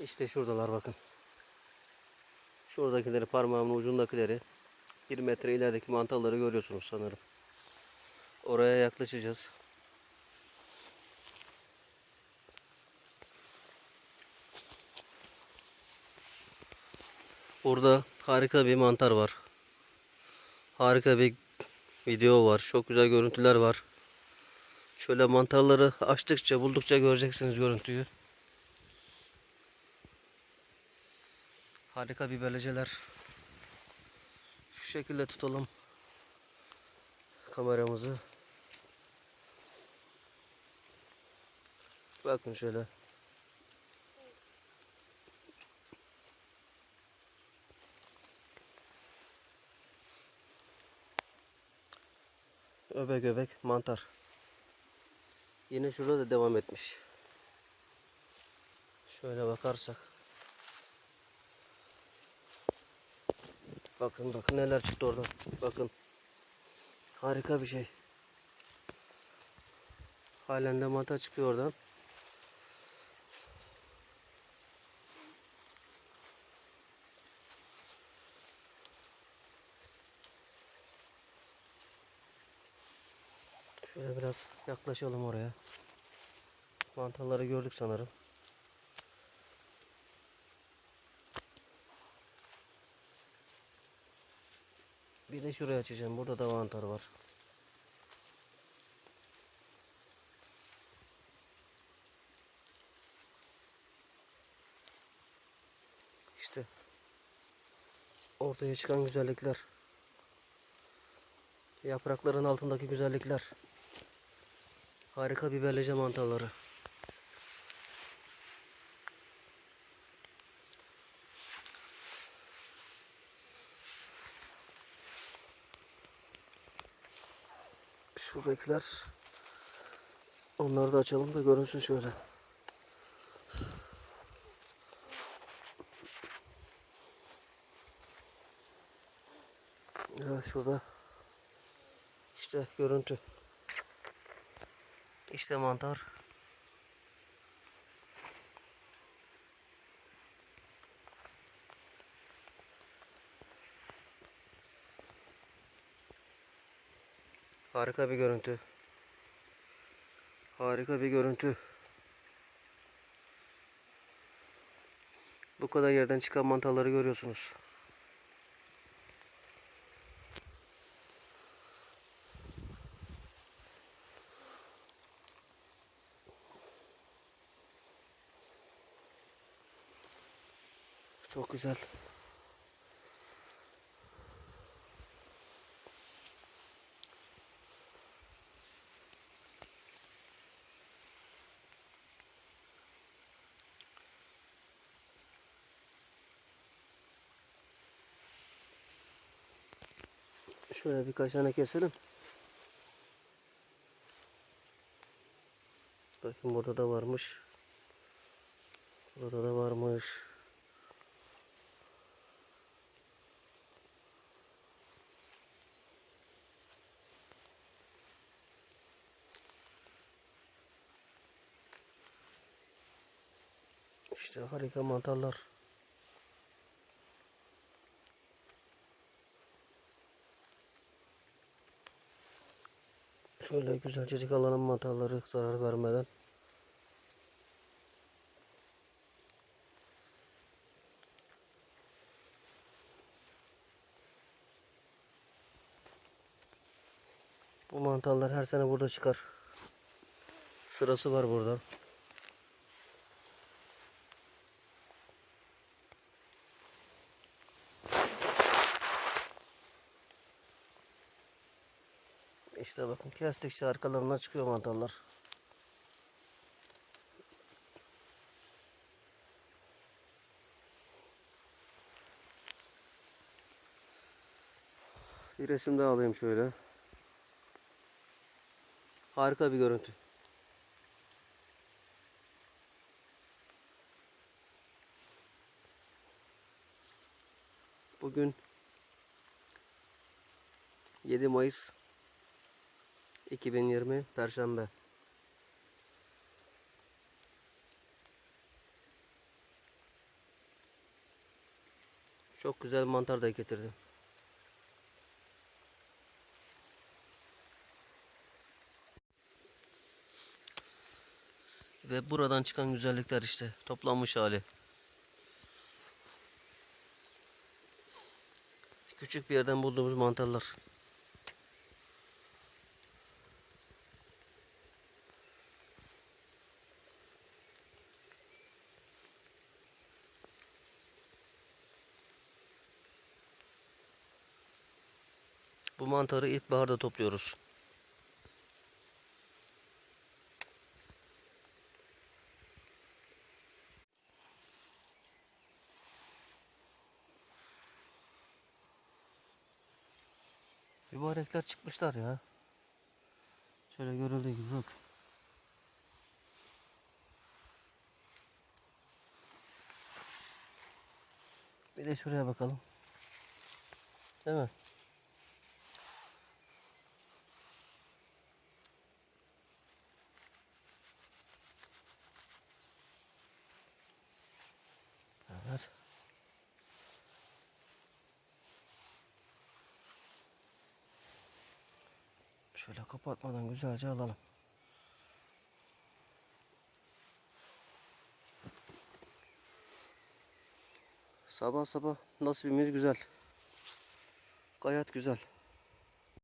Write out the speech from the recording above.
İşte şuradalar bakın. Şuradakileri parmağımın ucundakileri. Bir metre ilerideki mantarları görüyorsunuz sanırım. Oraya yaklaşacağız. Burada harika bir mantar var. Harika bir video var. Çok güzel görüntüler var. Şöyle mantarları açtıkça buldukça göreceksiniz görüntüyü. Harika bir beleceler. Şu şekilde tutalım kameramızı. Bakın şöyle. Öbek öbek mantar. Yine şurada da devam etmiş. Şöyle bakarsak. Bakın bakın neler çıktı oradan. Bakın. Harika bir şey. Halen de mantar çıkıyor oradan. Şöyle biraz yaklaşalım oraya. Mantarları gördük sanırım. Bir de şuraya açacağım. Burada da mantar var. İşte ortaya çıkan güzellikler. Yaprakların altındaki güzellikler. Harika biberlece mantarları. Şuradakiler onları da açalım da görünsün şöyle. Evet şurada işte görüntü. İşte mantar. Harika bir görüntü. Harika bir görüntü. Bu kadar yerden çıkan mantarları görüyorsunuz. Çok güzel. Şöyle birkaç tane keselim. Bakın burada da varmış. Burada da varmış. İşte harika mantarlar. Şöyle güzelcecik alalım mantarları zarar vermeden. Bu mantarlar her sene burada çıkar. Sırası var burada. İşte bakın kestikçe arkalarından çıkıyor mantarlar. Bir resim daha alayım şöyle. Harika bir görüntü. Bugün 7 Mayıs 2020 Perşembe. Çok güzel mantar da getirdim. Ve buradan çıkan güzellikler işte toplanmış hali. Küçük bir yerden bulduğumuz mantarlar. Bu mantarı ilkbaharda topluyoruz. Mübarekler çıkmışlar ya. Şöyle görüldüğü gibi bak. Bir de şuraya bakalım. Değil mi? Evet. Şöyle kapatmadan güzelce alalım. Sabah sabah nasibimiz güzel. Gayet güzel.